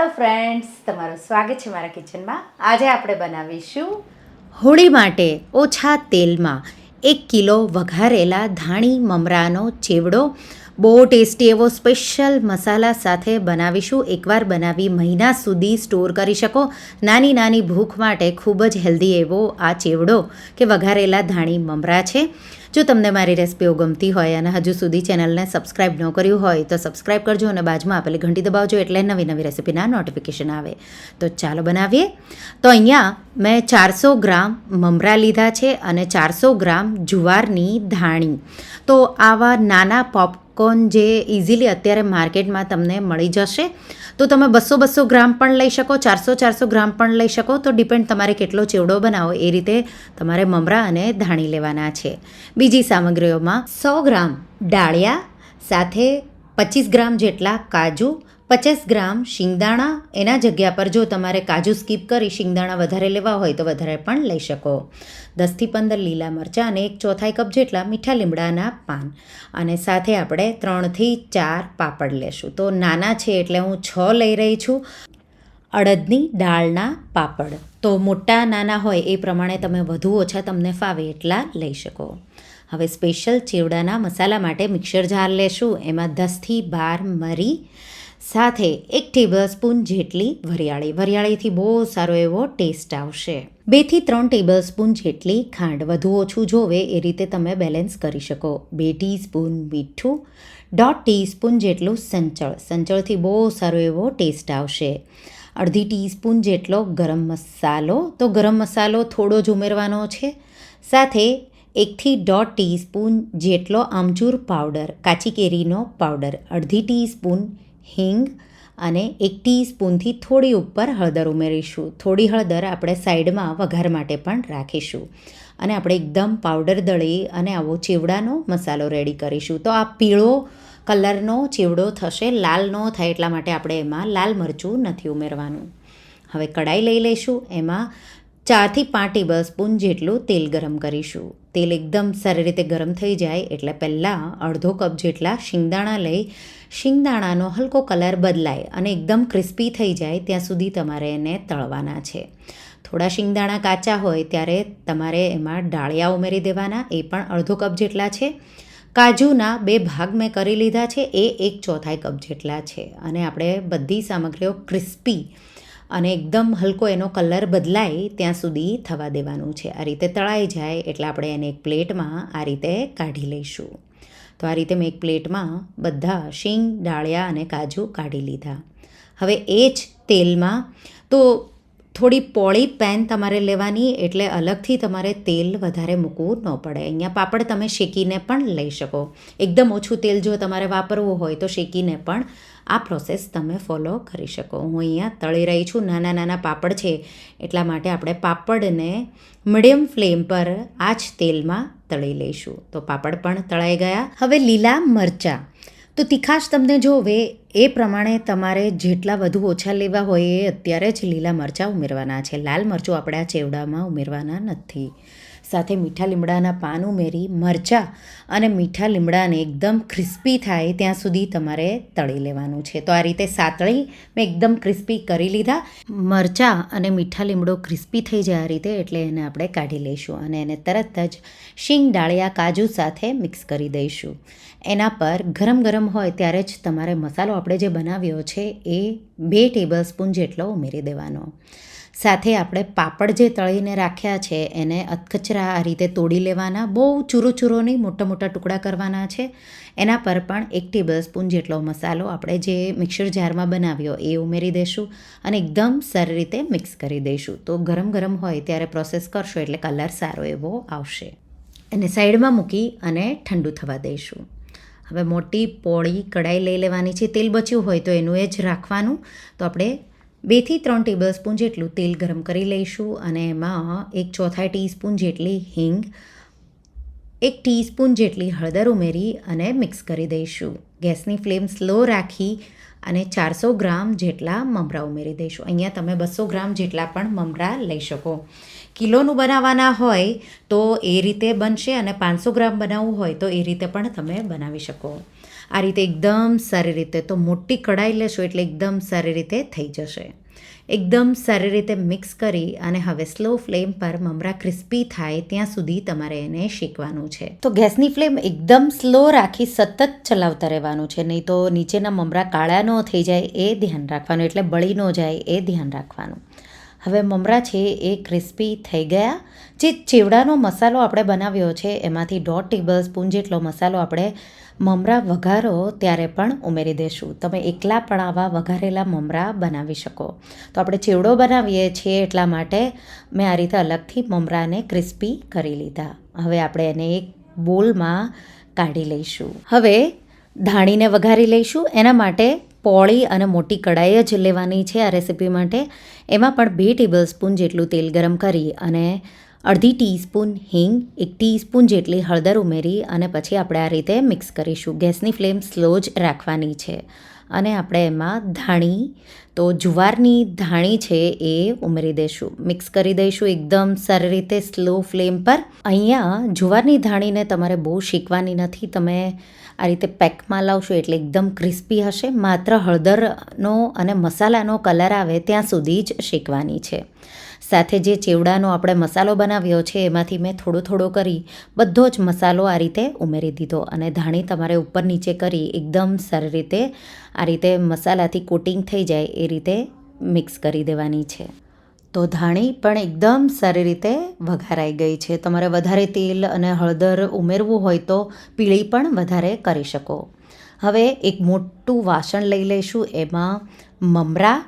Hello friends તમારું સ્વાગત છે મારા કિચનમાં આજે આપણે બનાવીશું હોળી માટે ઓછા તેલમાં એક કિલો વઘારેલા ધાણી મમરાનો ચેવડો બહુ ટેસ્ટી એવો સ્પેશિયલ મસાલા સાથે બનાવીશું. એકવાર બનાવી મહિના સુધી સ્ટોર કરી શકો. નાની નાની ભૂખ માટે ખૂબ જ હેલ્ધી એવો આ ચેવડો કે વઘારેલા ધાણી મમરા છે. જો તમને મારી રેસિપીઓ ગમતી હોય અને હજુ સુધી ચેનલને સબસ્ક્રાઇબ ન કર્યું હોય તો સબસ્ક્રાઇબ કરજો અને બાજુમાં આપેલી ઘંટી દબાવજો એટલે નવી નવી રેસિપીના નોટિફિકેશન આવે. તો ચાલો બનાવીએ. તો અહીંયા મેં ચારસો ગ્રામ મમરા લીધા છે અને ચારસો ગ્રામ જુવારની ધાણી. તો આવા નાના પોપકોર્ન જે ઇઝીલી અત્યારે માર્કેટમાં તમને મળી જશે. તો તમે બસો બસો ગ્રામ પણ લઈ શકો, ચારસો ચારસો ગ્રામ પણ લઈ શકો. તો ડિપેન્ડ તમારે કેટલો ચેવડો બનાવો એ રીતે તમારે મમરા અને ધાણી લેવાના છે. બીજી સામગ્રીઓમાં સો ગ્રામ ડાળિયા, સાથે પચીસ ગ્રામ જેટલા કાજુ પચાસ ગ્રામ શિંગદાણા, એના જગ્યા પર જો તમારે કાજુ સ્કીપ કરી શિંગદાણા વધારે લેવા હોય તો વધારે પણ લઈ શકો. દસથી પંદર લીલા મરચાં અને એક ચોથાઈ કપ જેટલા મીઠા લીમડાના પાન. અને સાથે આપણે ત્રણથી ચાર પાપડ લેશું. તો નાના છે એટલે હું છ લઈ રહી છું. અડદની દાળના પાપડ. તો મોટા નાના હોય એ પ્રમાણે તમે વધુ ઓછા તમને ફાવે એટલા લઈ શકો. હવે સ્પેશિયલ ચેવડાના મસાલા માટે મિક્સર જાર લેશું. એમાં દસથી બાર મરી સાથે એક ટેબલ સ્પૂન જેટલી વરિયાળી. વરિયાળીથી બહુ સારો એવો ટેસ્ટ આવશે. બેથી ત્રણ ટેબલ સ્પૂન જેટલી ખાંડ વધુ ઓછું જોવે એ રીતે તમે બેલેન્સ કરી શકો. બે ટીસ્પૂન મીઠું, દોઢ ટીસ્પૂન જેટલું સંચળ. સંચળથી બહુ સારો એવો ટેસ્ટ આવશે. અડધી ટીસ્પૂન જેટલો ગરમ મસાલો. તો ગરમ મસાલો થોડો જ ઉમેરવાનો છે. સાથે એકથી દોઢ ટીસ્પૂન જેટલો આમચૂર પાવડર, કાચી કેરીનો પાવડર, અડધી ટીસ્પૂન હિંગ અને એક ટીસ્પૂનથી થોડી ઉપર હળદર ઉમેરીશું. થોડી હળદર આપણે સાઈડમાં વઘાર માટે પણ રાખીશું. અને આપણે એકદમ પાવડર દળી અને આવો ચેવડાનો મસાલો રેડી કરીશું. તો આ પીળો કલરનો ચેવડો થશે, લાલ ન થાય એટલા માટે આપણે એમાં લાલ મરચું નથી ઉમેરવાનું. હવે કડાઈ લઈ લઈશું. એમાં ચારથી પાંચ ટેબલ સ્પૂન જેટલું તેલ ગરમ કરીશું. તેલ એકદમ સારી રીતે ગરમ થઈ જાય એટલે પહેલાં અડધો કપ જેટલા શિંગદાણા લઈ, શિંગદાણાનો હલકો કલર બદલાય અને એકદમ ક્રિસ્પી થઈ જાય ત્યાં સુધી તમારે એને તળવાના છે. થોડા શિંગદાણા કાચા હોય ત્યારે તમારે એમાં ડાળિયા ઉમેરી દેવાના, એ પણ અડધો કપ જેટલા છે. કાજુના બે ભાગ મેં કરી લીધા છે, એ એક ચોથાઈ કપ જેટલા છે. અને આપણે બધી સામગ્રીઓ ક્રિસ્પી અને એકદમ હલકો એનો કલર બદલાય ત્યાં સુધી થવા દેવાનું છે. આ રીતે તળાઈ જાય એટલે આપણે એને એક પ્લેટમાં આ રીતે કાઢી લઈશું. તો આ રીતે મેં એક પ્લેટમાં બધા શીંગ, ડાળિયા અને કાજુ કાઢી લીધા. હવે એ જ તેલમાં તો થોડી પોળી પેન તમારે લેવાની, એટલે અલગથી તમારે તેલ વધારે મૂકવું ન પડે. અહીંયા પાપડ તમે શેકીને પણ લઈ શકો. એકદમ ઓછું તેલ જો તમારે વાપરવું હોય તો શેકીને પણ આ પ્રોસેસ તમે ફોલો કરી શકો. હું અહીંયા તળી રહી છું. નાના નાના પાપડ છે, એટલા માટે આપણે પાપડને મીડિયમ ફ્લેમ પર આ જ તેલમાં તળી લઈશું. તો પાપડ પણ તળાઈ ગયા. હવે લીલા મરચાં. તો તીખાશ તમને જોવે એ પ્રમાણે તમારે જેટલા વધુ ઓછા લેવા હોય એ અત્યારે જ લીલા મરચાં ઉમેરવાના છે. લાલ મરચું આપણે આ ચેવડામાં ઉમેરવાના નથી. સાથે મીઠા લીમડાના પાન ઉમેરી, મરચાં અને મીઠા લીમડાને એકદમ ક્રિસ્પી થાય ત્યાં સુધી તમારે તળી લેવાનું છે. તો આ રીતે સાતળી મેં એકદમ ક્રિસ્પી કરી લીધા. મરચાં અને મીઠા લીમડો ક્રિસ્પી થઈ જાય આ રીતે એટલે એને આપણે કાઢી લઈશું અને એને તરત જ શીંગ ડાળિયા કાજુ સાથે મિક્સ કરી દઈશું. એના પર ગરમ ગરમ હોય ત્યારે જ તમારે મસાલો આપણે જે બનાવ્યો છે એ બે ટેબલ સ્પૂન જેટલો ઉમેરી દેવાનો. સાથે આપણે પાપડ જે તળીને રાખ્યા છે, એને અધકચરા આ રીતે તોડી લેવાના. બહુ ચૂરો ચૂરો નહીં મોટા મોટા ટુકડા કરવાના છે. એના પર પણ એક ટેબલ સ્પૂન જેટલો મસાલો આપણે જે મિક્સર જારમાં બનાવ્યો એ ઉમેરી દઈશું અને એકદમ સારી રીતે મિક્સ કરી દઈશું તો ગરમ ગરમ હોય ત્યારે પ્રોસેસ કરશો એટલે કલર સારો એવો આવશે. એને સાઈડમાં મૂકી અને ઠંડુ થવા દઈશું હવે મોટી પોળી કડાઈ લઈ લેવાની છે. તેલ બચ્યું હોય તો એનું એ જ રાખવાનું. તો આપણે બેથી ત્રણ ટેબલ સ્પૂન જેટલું તેલ ગરમ કરી લઈશું અને એમાં એક ચોથાઈ ટીસ્પૂન જેટલી હિંગ એક ટીસ્પૂન જેટલી હળદર ઉમેરી અને મિક્સ કરી દઈશું. ગેસની ફ્લેમ સ્લો રાખી અને ચારસો ગ્રામ જેટલા મમરા ઉમેરી દઈશું. અહીંયા તમે બસો ગ્રામ જેટલા પણ મમરા લઈ શકો. કિલોનું બનાવવાના હોય તો એ રીતે બનશે અને પાંચસો ગ્રામ બનાવવું હોય તો એ રીતે પણ તમે બનાવી શકો. આ રીતે એકદમ સારી રીતે, તો મોટી કઢાઈ લેશો એટલે એકદમ સારી રીતે થઈ જશે. એકદમ સારી રીતે મિક્સ કરી અને હવે સ્લો ફ્લેમ પર મમરા ક્રિસ્પી થાય ત્યાં સુધી તમારે એને શેકવાનું છે. તો ગેસની ફ્લેમ એકદમ સ્લો રાખી સતત ચલાવતા રહેવાનું છે. નહીં તો નીચેના મમરા કાળા ન થઈ જાય એ ધ્યાન રાખવાનું, એટલે બળી ન જાય એ ધ્યાન રાખવાનું. હવે મમરા છે એ ક્રિસ્પી થઈ ગયા. જે ચેવડાનો મસાલો આપણે બનાવ્યો છે, એમાંથી દોઢ ટેબલ સ્પૂન જેટલો મસાલો આપણે મમરા વઘારો ત્યારે પણ ઉમેરી દઈશું તમે એકલા પણ આવા વઘારેલા મમરા બનાવી શકો. તો આપણે ચેવડો બનાવીએ છીએ એટલા માટે મેં આ રીતે અલગથી મમરાને ક્રિસ્પી કરી લીધા. હવે આપણે એને એક બોલમાં કાઢી લઈશું. હવે ધાણીને વઘારી લઈશું. એના માટે પોળી અને મોટી કડાઈ જ લેવાની છે આ રેસીપી માટે. એમાં પણ બે ટેબલ સ્પૂન જેટલું તેલ ગરમ કરી અને અડધી ટીસ્પૂન હિંગ, એક ટીસ્પૂન જેટલી હળદર ઉમેરી અને પછી આપણે આ રીતે મિક્સ કરીશું. ગેસની ફ્લેમ સ્લો જ રાખવાની છે. અને આપણે એમાં ધાણી તો જુવારની ધાણી છે એ ઉમેરી દઈશું. મિક્સ કરી દઈશું એકદમ સારી રીતે સ્લો ફ્લેમ પર. અહીંયા જુવારની ધાણીને તમારે બહુ શીખવાની નથી. તમે આ રીતે પેકમાં લાવશો એટલે એકદમ ક્રિસ્પી હશે. માત્ર હળદરનો અને મસાલાનો કલર આવે ત્યાં સુધી જ શેકવાની છે. સાથે જે ચેવડાનો આપણે મસાલો બનાવ્યો છે એમાંથી મેં થોડો થોડો કરી બધો જ મસાલો આ રીતે ઉમેરી દીધો અને ધાણી તમારે ઉપર નીચે કરી એકદમ સારી રીતે આ રીતે મસાલાથી કોટિંગ થઈ જાય એ રીતે મિક્સ કરી દેવાની છે. તો ધાણી પણ એકદમ સારી રીતે વઘારાઈ ગઈ છે. તમારે વધારે તેલ અને હળદર ઉમેરવું હોય તો પીળી પણ વધારે કરી શકો. હવે એક મોટું વાસણ લઈ લઈશું. એમાં મમરા,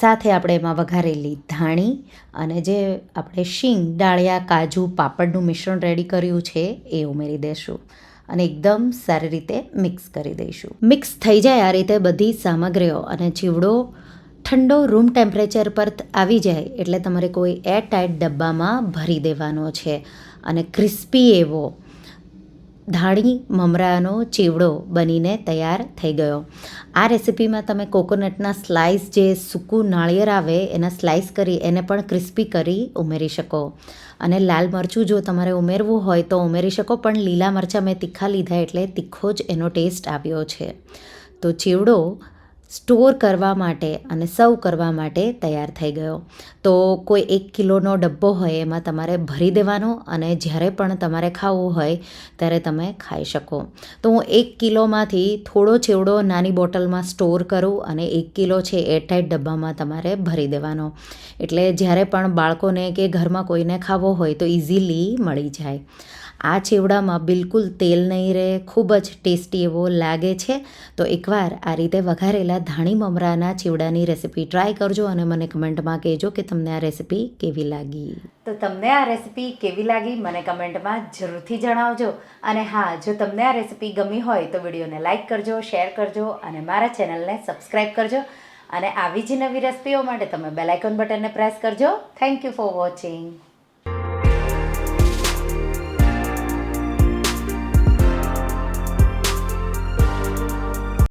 સાથે આપણે એમાં વઘારેલી ધાણી અને જે આપણે શીંગ, ડાળિયા, કાજુ, પાપડનું મિશ્રણ રેડી કર્યું છે, એ ઉમેરી દઈશું અને એકદમ સારી રીતે મિક્સ કરી દઈશું. મિક્સ થઈ જાય આ રીતે બધી સામગ્રીઓ અને ચીવડો ઠંડો રૂમ ટેમ્પરેચર પર આવી જાય એટલે તમારે કોઈ એર ટાઈટ ડબ્બામાં ભરી દેવાનો છે. અને ક્રિસ્પી એવો ધાણી, મમરાનો ચેવડો બનીને તૈયાર થઈ ગયો. આ રેસિપીમાં તમે કોકોનટના સ્લાઇસ જે સૂકું નાળિયેર આવે એના સ્લાઇસ કરી એને પણ ક્રિસ્પી કરી ઉમેરી શકો. અને લાલ મરચું જો તમારે ઉમેરવું હોય તો ઉમેરી શકો, પણ લીલા મરચાં મેં તીખા લીધા એટલે તીખો જ એનો ટેસ્ટ આવ્યો છે. તો ચેવડો સ્ટોર કરવા માટે અને સર્વ કરવા માટે તૈયાર થઈ ગયો. તો કોઈ એક કિલોનો ડબ્બો હોય એમાં તમારે ભરી દેવાનો અને જ્યારે પણ તમારે ખાવું હોય ત્યારે તમે ખાઈ શકો. તો હું એક કિલોમાંથી થોડો ચેવડો નાની બોટલમાં સ્ટોર કરું અને એક કિલો છે એરટાઈટ ડબ્બામાં તમારે ભરી દેવાનો. એટલે જ્યારે પણ બાળકોને કે ઘરમાં કોઈને ખાવો હોય તો ઇઝીલી મળી જાય. આ ચેવડામાં બિલકુલ તેલ નહીં રહે, ખૂબ જ ટેસ્ટી એવો લાગે છે. તો એકવાર આ રીતે વઘારેલા ધાણી મમરાના ચેવડાની રેસીપી ટ્રાય કરજો અને મને કમેન્ટમાં કહેજો કે તમને આ રેસીપી કેવી લાગી. તો તમને આ રેસીપી કેવી લાગી મને કમેન્ટમાં જરૂરથી જણાવજો. અને હા, જો તમને આ રેસીપી ગમી હોય તો વિડીયોને લાઇક કરજો, શેર કરજો અને મારા ચેનલને સબસ્ક્રાઈબ કરજો. અને આવી જ નવી રેસીપીઓ માટે તમે બેલાઇકોન બટનને પ્રેસ કરજો. Thank you for watching.